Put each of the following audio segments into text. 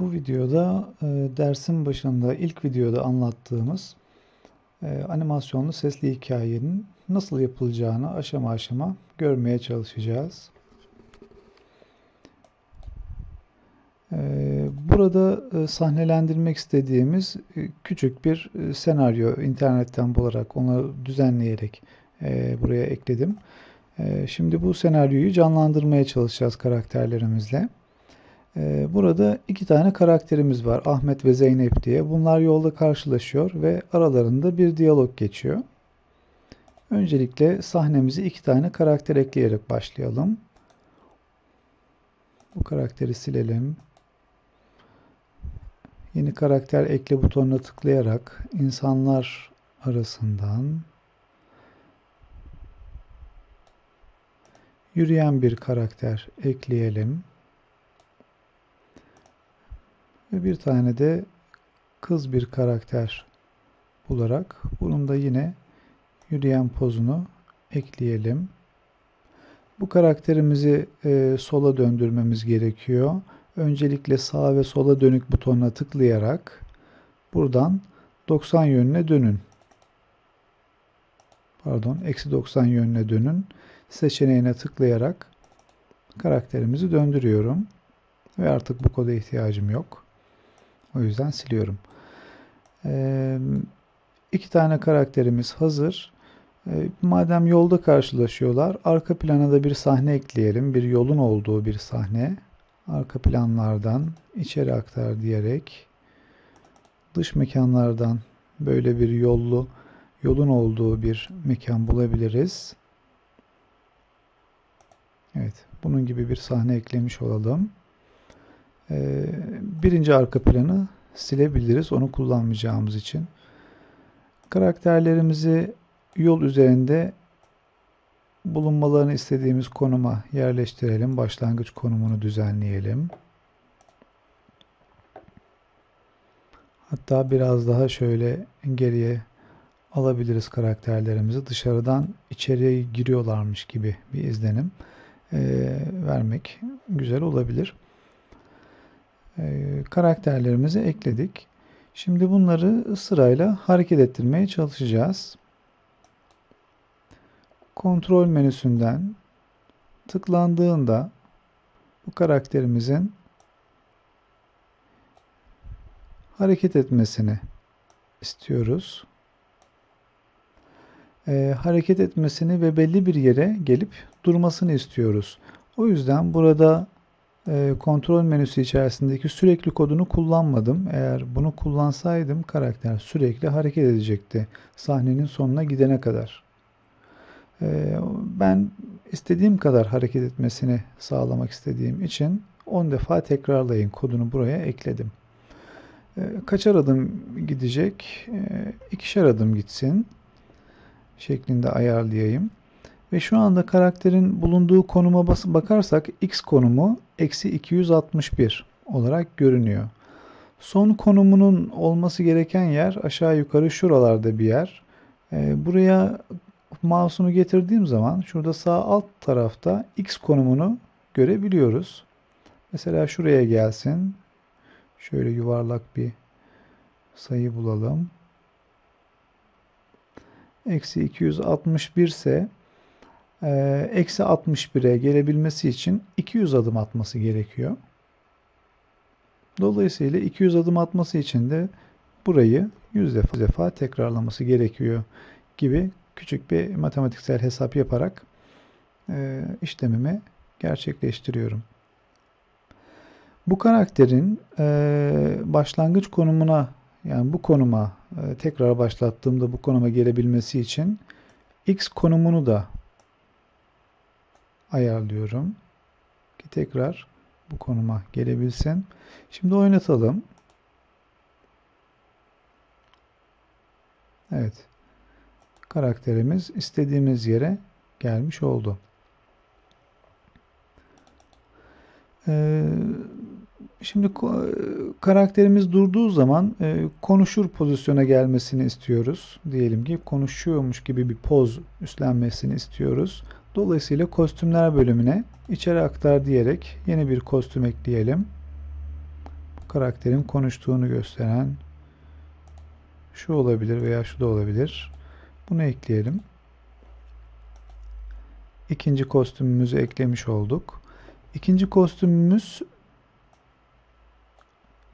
Bu videoda e, dersin başında ilk videoda anlattığımız e, animasyonlu sesli hikayenin nasıl yapılacağını aşama aşama görmeye çalışacağız. E, burada sahnelendirmek istediğimiz küçük bir senaryo internetten bularak onu düzenleyerek buraya ekledim. Şimdi bu senaryoyu canlandırmaya çalışacağız karakterlerimizle. Ee, burada iki tane karakterimiz var. Ahmet ve Zeynep diye. Bunlar yolda karşılaşıyor ve aralarında bir diyalog geçiyor. Öncelikle sahnemizi iki tane karakter ekleyerek başlayalım. Bu karakteri silelim. Yeni karakter ekle butonuna tıklayarak insanlar arasından yürüyen bir karakter ekleyelim. Ve bir tane de kız bir karakter bularak bunun da yine yürüyen pozunu ekleyelim. Bu karakterimizi e, sola döndürmemiz gerekiyor. Öncelikle sağa ve sola dönük butonuna tıklayarak buradan 90 yönüne dönün. Pardon, eksi 90 yönüne dönün. Seçeneğine tıklayarak karakterimizi döndürüyorum. Ve artık bu koda ihtiyacım yok. O yüzden siliyorum. Ee, iki tane karakterimiz hazır. Ee, madem yolda karşılaşıyorlar, arka plana da bir sahne ekleyelim. Bir yolun olduğu bir sahne. Arka planlardan içeri aktar diyerek dış mekanlardan böyle bir yollu yolun olduğu bir mekan bulabiliriz. Evet, bunun gibi bir sahne eklemiş olalım. Ee, birinci arka planı silebiliriz onu kullanmayacağımız için. Karakterlerimizi yol üzerinde bulunmalarını istediğimiz konuma yerleştirelim. Başlangıç konumunu düzenleyelim. Hatta biraz daha şöyle geriye alabiliriz karakterlerimizi. Dışarıdan içeriye giriyorlarmış gibi bir izlenim e, vermek güzel olabilir. Ee, karakterlerimizi ekledik. Şimdi bunları sırayla hareket ettirmeye çalışacağız. Kontrol menüsünden tıklandığında bu karakterimizin hareket etmesini istiyoruz. Ee, hareket etmesini ve belli bir yere gelip durmasını istiyoruz. O yüzden burada kontrol menüsü içerisindeki sürekli kodunu kullanmadım. Eğer bunu kullansaydım karakter sürekli hareket edecekti sahnenin sonuna gidene kadar. E, ben istediğim kadar hareket etmesini sağlamak istediğim için 10 defa tekrarlayın kodunu buraya ekledim. E, kaçar adım gidecek? İkişer adım gitsin şeklinde ayarlayayım. Ve şu anda karakterin bulunduğu konuma bakarsak x konumu eksi 261 olarak görünüyor. Son konumunun olması gereken yer aşağı yukarı şuralarda bir yer. Ee, buraya mouse'umu getirdiğim zaman şurada sağ alt tarafta x konumunu görebiliyoruz. Mesela şuraya gelsin. Şöyle yuvarlak bir sayı bulalım. Eksi 261 ise eksi 61'e gelebilmesi için 200 adım atması gerekiyor. Dolayısıyla 200 adım atması için de burayı 100 defa, defa tekrarlaması gerekiyor gibi küçük bir matematiksel hesap yaparak e, işlemimi gerçekleştiriyorum. Bu karakterin e, başlangıç konumuna yani bu konuma e, tekrar başlattığımda bu konuma gelebilmesi için x konumunu da ayarlıyorum. Ki tekrar bu konuma gelebilsin. Şimdi oynatalım. Evet. Karakterimiz istediğimiz yere gelmiş oldu. Ee, şimdi karakterimiz durduğu zaman e, konuşur pozisyona gelmesini istiyoruz. Diyelim ki konuşuyormuş gibi bir poz üstlenmesini istiyoruz. Dolayısıyla kostümler bölümüne içeri aktar diyerek yeni bir kostüm ekleyelim. Bu karakterin konuştuğunu gösteren şu olabilir veya şu da olabilir. Bunu ekleyelim. İkinci kostümümüzü eklemiş olduk. İkinci kostümümüz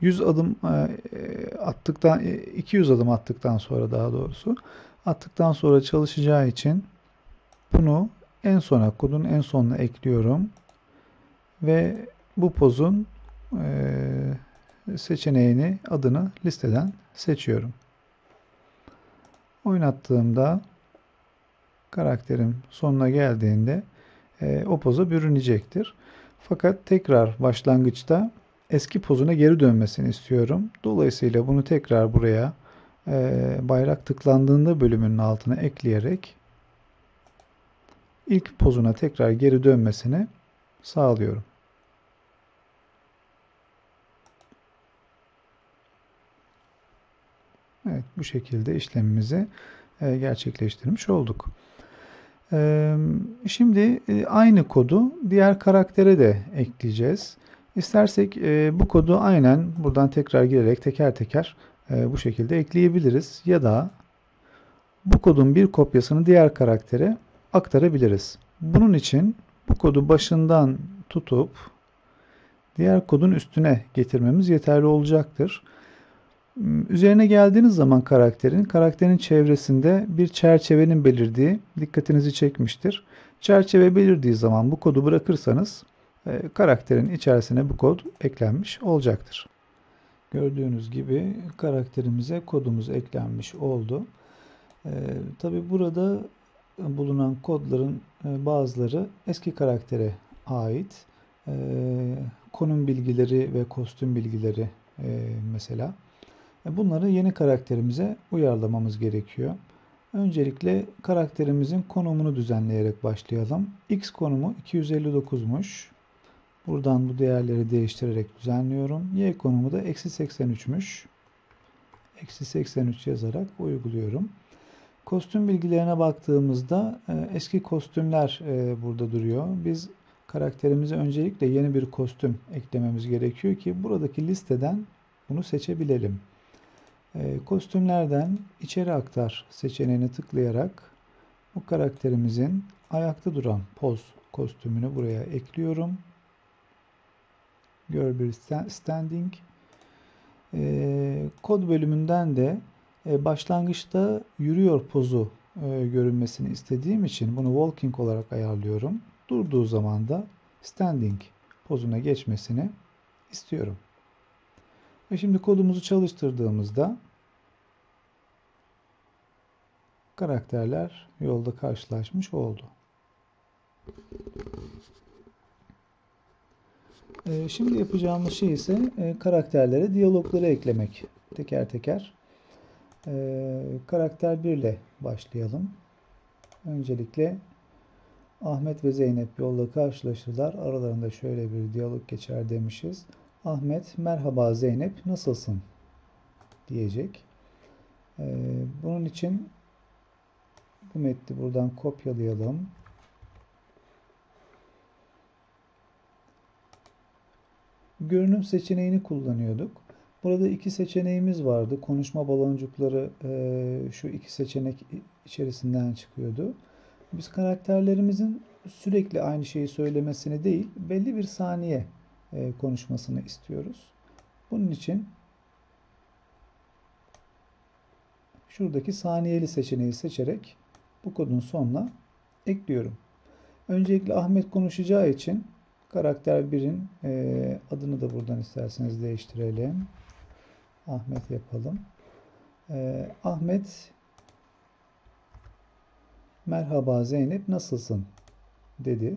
100 adım e, attıktan 200 adım attıktan sonra daha doğrusu attıktan sonra çalışacağı için bunu en sona kodun en sonuna ekliyorum ve bu pozun e, seçeneğini adını listeden seçiyorum. Oynattığımda karakterim sonuna geldiğinde e, o poza bürünecektir. Fakat tekrar başlangıçta eski pozuna geri dönmesini istiyorum. Dolayısıyla bunu tekrar buraya e, bayrak tıklandığında bölümünün altına ekleyerek ilk pozuna tekrar geri dönmesini sağlıyorum. Evet bu şekilde işlemimizi e, gerçekleştirmiş olduk. E, şimdi e, aynı kodu diğer karaktere de ekleyeceğiz. İstersek bu kodu aynen buradan tekrar girerek teker teker bu şekilde ekleyebiliriz. Ya da bu kodun bir kopyasını diğer karaktere aktarabiliriz. Bunun için bu kodu başından tutup diğer kodun üstüne getirmemiz yeterli olacaktır. Üzerine geldiğiniz zaman karakterin, karakterin çevresinde bir çerçevenin belirdiği dikkatinizi çekmiştir. Çerçeve belirdiği zaman bu kodu bırakırsanız e, karakterin içerisine bu kod eklenmiş olacaktır. Gördüğünüz gibi karakterimize kodumuz eklenmiş oldu. E, Tabi burada bulunan kodların e, bazıları eski karaktere ait. E, konum bilgileri ve kostüm bilgileri e, mesela. Bunları yeni karakterimize uyarlamamız gerekiyor. Öncelikle karakterimizin konumunu düzenleyerek başlayalım. X konumu 259'muş. Buradan bu değerleri değiştirerek düzenliyorum. Y konumu da eksi 83'müş. Eksi 83 yazarak uyguluyorum. Kostüm bilgilerine baktığımızda e, eski kostümler e, burada duruyor. Biz karakterimize öncelikle yeni bir kostüm eklememiz gerekiyor ki buradaki listeden bunu seçebilelim. E, kostümlerden içeri aktar seçeneğini tıklayarak bu karakterimizin ayakta duran poz kostümünü buraya ekliyorum. Gör bir standing. Kod bölümünden de başlangıçta yürüyor pozu e, görünmesini istediğim için bunu walking olarak ayarlıyorum. Durduğu zaman da standing pozuna geçmesini istiyorum. Ve şimdi kodumuzu çalıştırdığımızda karakterler yolda karşılaşmış oldu. Ee, şimdi yapacağımız şey ise e, karakterlere diyalogları eklemek. Teker teker. Ee, karakter 1 ile başlayalım. Öncelikle Ahmet ve Zeynep yolda karşılaşırlar. Aralarında şöyle bir diyalog geçer demişiz. Ahmet merhaba Zeynep nasılsın diyecek. Ee, bunun için bu metni buradan kopyalayalım. Görünüm seçeneğini kullanıyorduk. Burada iki seçeneğimiz vardı. Konuşma baloncukları e, şu iki seçenek içerisinden çıkıyordu. Biz karakterlerimizin sürekli aynı şeyi söylemesini değil, belli bir saniye e, konuşmasını istiyoruz. Bunun için şuradaki saniyeli seçeneği seçerek bu kodun sonuna ekliyorum. Öncelikle Ahmet konuşacağı için karakter 1'in e, adını da buradan isterseniz değiştirelim. Ahmet yapalım. E, Ahmet merhaba Zeynep nasılsın dedi.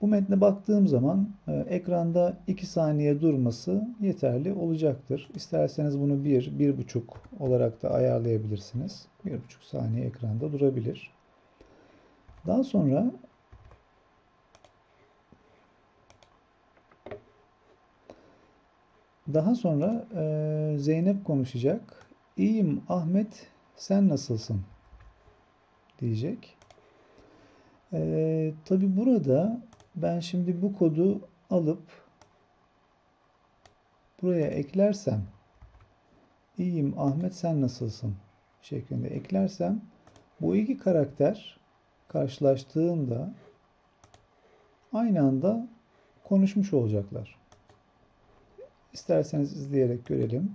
Bu metne baktığım zaman e, ekranda 2 saniye durması yeterli olacaktır. İsterseniz bunu 1, 1,5 olarak da ayarlayabilirsiniz. 1,5 saniye ekranda durabilir. Daha sonra daha sonra e, Zeynep konuşacak. İyiyim Ahmet sen nasılsın diyecek. E, Tabi burada ben şimdi bu kodu alıp buraya eklersem iyiyim Ahmet sen nasılsın şeklinde eklersem bu iki karakter karşılaştığında aynı anda konuşmuş olacaklar. İsterseniz izleyerek görelim.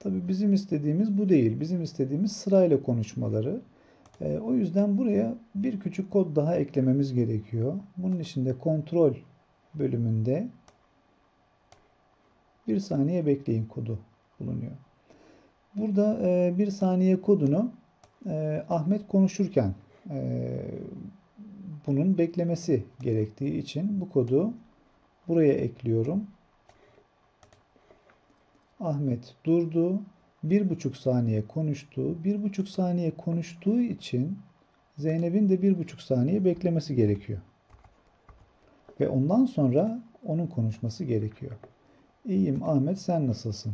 Tabii bizim istediğimiz bu değil. Bizim istediğimiz sırayla konuşmaları. E, o yüzden buraya bir küçük kod daha eklememiz gerekiyor. Bunun için de kontrol bölümünde bir saniye bekleyin kodu bulunuyor. Burada e, bir saniye kodunu e, Ahmet konuşurken e, bunun beklemesi gerektiği için bu kodu buraya ekliyorum. Ahmet durdu. Bir buçuk saniye konuştu. Bir buçuk saniye konuştuğu için Zeynep'in de bir buçuk saniye beklemesi gerekiyor. Ve ondan sonra onun konuşması gerekiyor. İyiyim Ahmet sen nasılsın?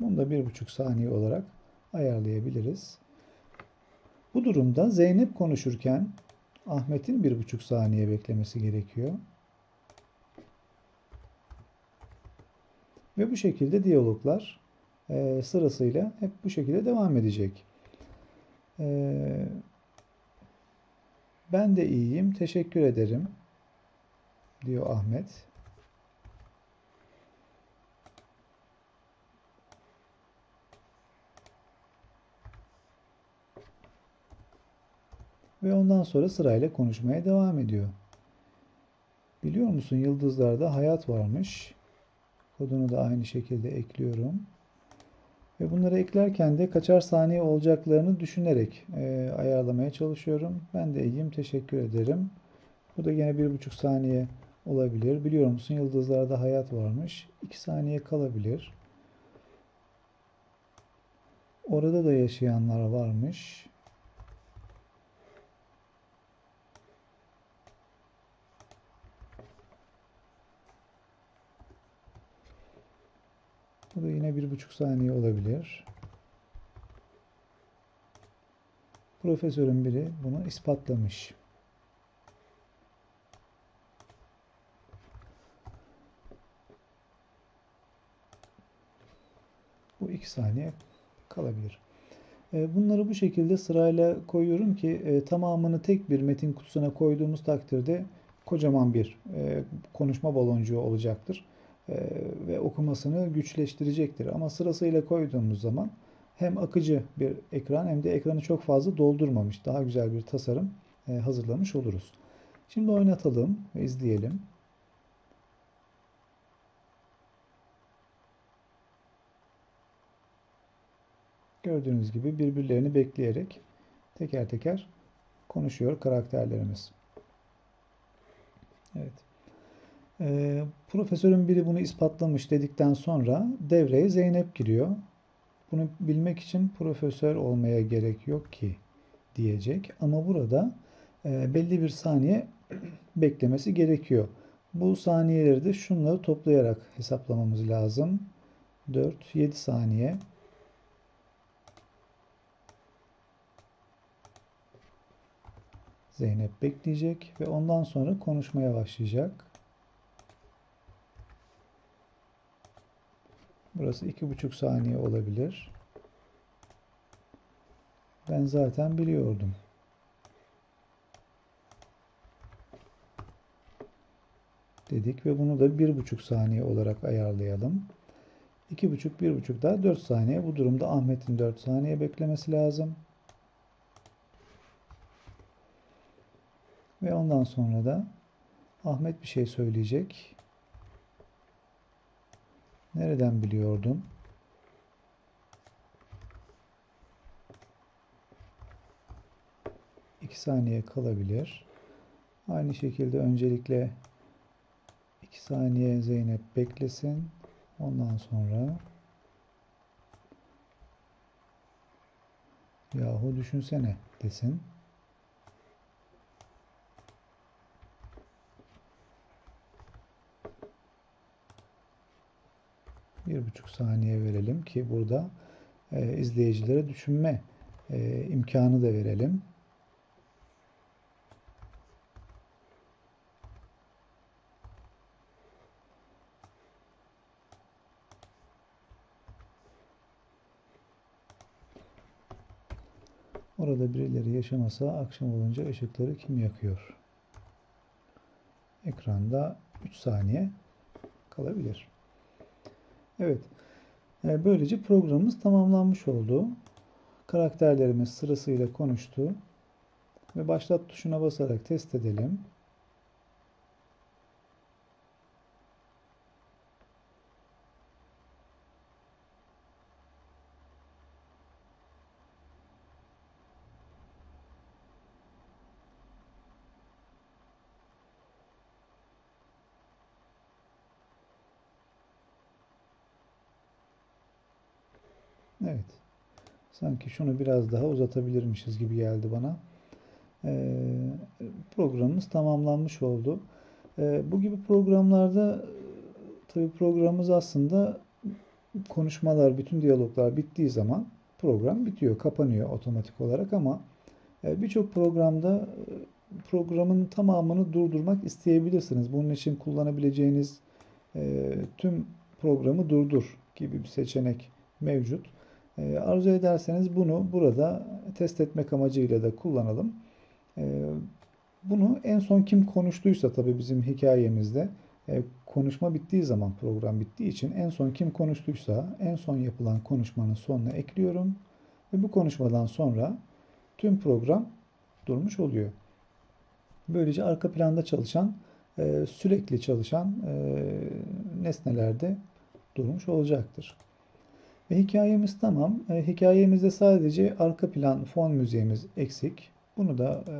Bunu da bir buçuk saniye olarak ayarlayabiliriz. Bu durumda Zeynep konuşurken Ahmet'in bir buçuk saniye beklemesi gerekiyor. Ve bu şekilde diyaloglar e, sırasıyla hep bu şekilde devam edecek. E, ben de iyiyim, teşekkür ederim diyor Ahmet. Ve ondan sonra sırayla konuşmaya devam ediyor. Biliyor musun yıldızlarda hayat varmış. Kodunu da aynı şekilde ekliyorum. Ve bunları eklerken de kaçar saniye olacaklarını düşünerek e, ayarlamaya çalışıyorum. Ben de iyiyim, teşekkür ederim. Bu da yine bir buçuk saniye olabilir. Biliyor musun yıldızlarda hayat varmış. 2 saniye kalabilir. Orada da yaşayanlar varmış. Bu da yine bir buçuk saniye olabilir. Profesörün biri bunu ispatlamış. Bu iki saniye kalabilir. E, bunları bu şekilde sırayla koyuyorum ki e, tamamını tek bir metin kutusuna koyduğumuz takdirde kocaman bir e, konuşma baloncuğu olacaktır. Ve okumasını güçleştirecektir. Ama sırasıyla koyduğumuz zaman hem akıcı bir ekran hem de ekranı çok fazla doldurmamış. Daha güzel bir tasarım hazırlamış oluruz. Şimdi oynatalım ve izleyelim. Gördüğünüz gibi birbirlerini bekleyerek teker teker konuşuyor karakterlerimiz. Evet. Ee, profesörün biri bunu ispatlamış dedikten sonra devreye Zeynep giriyor. Bunu bilmek için profesör olmaya gerek yok ki diyecek. Ama burada e, belli bir saniye beklemesi gerekiyor. Bu saniyeleri de şunları toplayarak hesaplamamız lazım. 4-7 saniye. Zeynep bekleyecek ve ondan sonra konuşmaya başlayacak. Burası iki buçuk saniye olabilir. Ben zaten biliyordum. Dedik ve bunu da bir buçuk saniye olarak ayarlayalım. İki buçuk, bir buçuk daha dört saniye. Bu durumda Ahmet'in dört saniye beklemesi lazım. Ve ondan sonra da Ahmet bir şey söyleyecek. Nereden biliyordun? İki saniye kalabilir. Aynı şekilde öncelikle iki saniye Zeynep beklesin. Ondan sonra yahu düşünsene desin. bir buçuk saniye verelim ki burada e, izleyicilere düşünme e, imkanı da verelim. Orada birileri yaşamasa akşam olunca ışıkları kim yakıyor? Ekranda 3 saniye kalabilir. Evet. E, böylece programımız tamamlanmış oldu. Karakterlerimiz sırasıyla konuştu. Ve başlat tuşuna basarak test edelim. Evet. Sanki şunu biraz daha uzatabilirmişiz gibi geldi bana. Ee, programımız tamamlanmış oldu. Ee, bu gibi programlarda tabii programımız aslında konuşmalar, bütün diyaloglar bittiği zaman program bitiyor, kapanıyor otomatik olarak ama e, birçok programda e, programın tamamını durdurmak isteyebilirsiniz. Bunun için kullanabileceğiniz e, tüm programı durdur gibi bir seçenek mevcut. E, arzu ederseniz bunu burada test etmek amacıyla da kullanalım. E, bunu en son kim konuştuysa tabii bizim hikayemizde e, konuşma bittiği zaman program bittiği için en son kim konuştuysa en son yapılan konuşmanın sonuna ekliyorum. Ve bu konuşmadan sonra tüm program durmuş oluyor. Böylece arka planda çalışan, e, sürekli çalışan e, nesnelerde durmuş olacaktır. Ve hikayemiz tamam. E, hikayemizde sadece arka plan fon müziğimiz eksik. Bunu da e,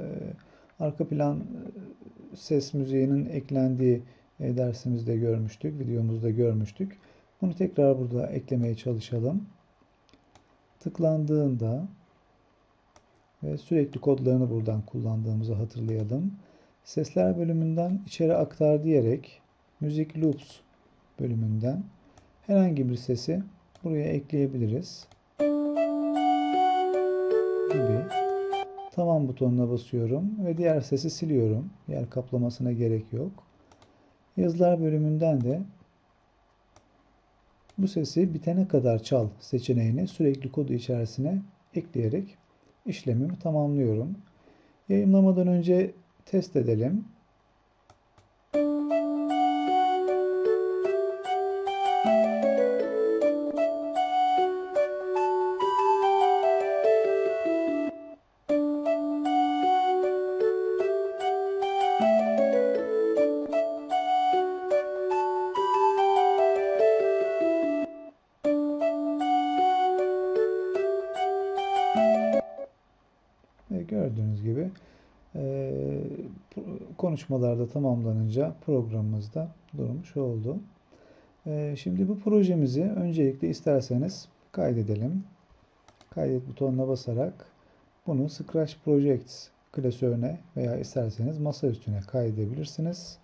arka plan e, ses müziğinin eklendiği e, dersimizde görmüştük, videomuzda görmüştük. Bunu tekrar burada eklemeye çalışalım. Tıklandığında ve sürekli kodlarını buradan kullandığımızı hatırlayalım. Sesler bölümünden içeri aktar diyerek müzik loops bölümünden herhangi bir sesi buraya ekleyebiliriz. Gibi. Tamam butonuna basıyorum ve diğer sesi siliyorum. Yer kaplamasına gerek yok. Yazılar bölümünden de bu sesi bitene kadar çal seçeneğini sürekli kodu içerisine ekleyerek işlemimi tamamlıyorum. Yayınlamadan önce test edelim. Konuşmalarda tamamlanınca programımız da durmuş oldu. E, şimdi bu projemizi öncelikle isterseniz kaydedelim. Kaydet butonuna basarak bunu Scratch Projects klasörüne veya isterseniz masa üstüne kaydedebilirsiniz.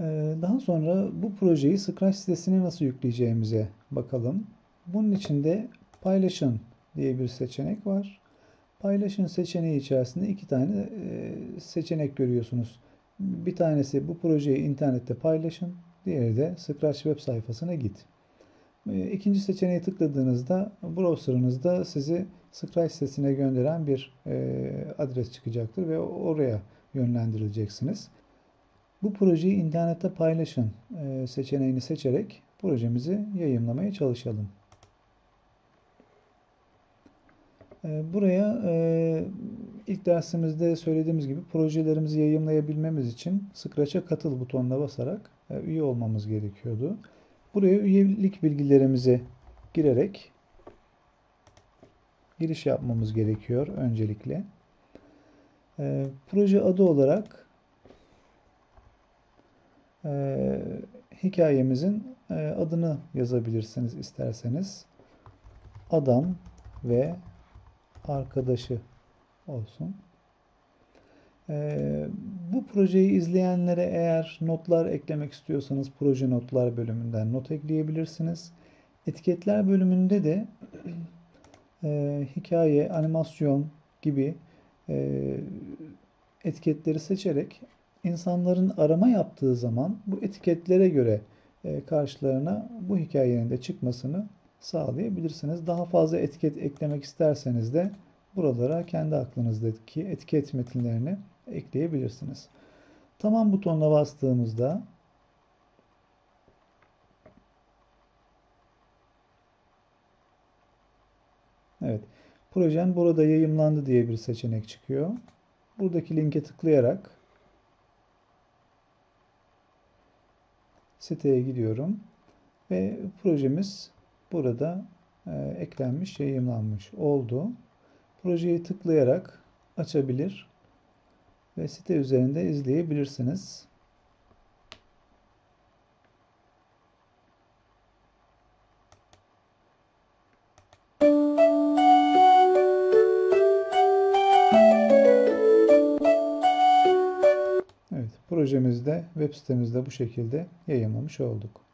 Ee, daha sonra bu projeyi Scratch sitesine nasıl yükleyeceğimize bakalım. Bunun için de paylaşın diye bir seçenek var. Paylaşın seçeneği içerisinde iki tane e, seçenek görüyorsunuz. Bir tanesi bu projeyi internette paylaşın, diğeri de Scratch web sayfasına git. E, ikinci seçeneği tıkladığınızda browser'ınızda sizi Scratch sitesine gönderen bir e, adres çıkacaktır ve oraya yönlendirileceksiniz. Bu projeyi internette paylaşın seçeneğini seçerek projemizi yayınlamaya çalışalım. E, buraya e, ilk dersimizde söylediğimiz gibi projelerimizi yayınlayabilmemiz için Scratch'a katıl butonuna basarak üye olmamız gerekiyordu. Buraya üyelik bilgilerimizi girerek giriş yapmamız gerekiyor öncelikle. Proje adı olarak e, hikayemizin e, adını yazabilirsiniz isterseniz. Adam ve arkadaşı olsun. E, bu projeyi izleyenlere eğer notlar eklemek istiyorsanız proje notlar bölümünden not ekleyebilirsiniz. Etiketler bölümünde de e, hikaye, animasyon gibi e, etiketleri seçerek insanların arama yaptığı zaman bu etiketlere göre e, karşılarına bu hikayenin de çıkmasını sağlayabilirsiniz. Daha fazla etiket eklemek isterseniz de buralara kendi aklınızdaki etiket metinlerini ekleyebilirsiniz. Tamam butonuna bastığımızda Evet, projen burada yayımlandı diye bir seçenek çıkıyor. Buradaki linke tıklayarak siteye gidiyorum ve projemiz burada e, eklenmiş, yayımlanmış oldu. Projeyi tıklayarak açabilir ve site üzerinde izleyebilirsiniz. Projemizde web sitemizde bu şekilde yayınlamış olduk.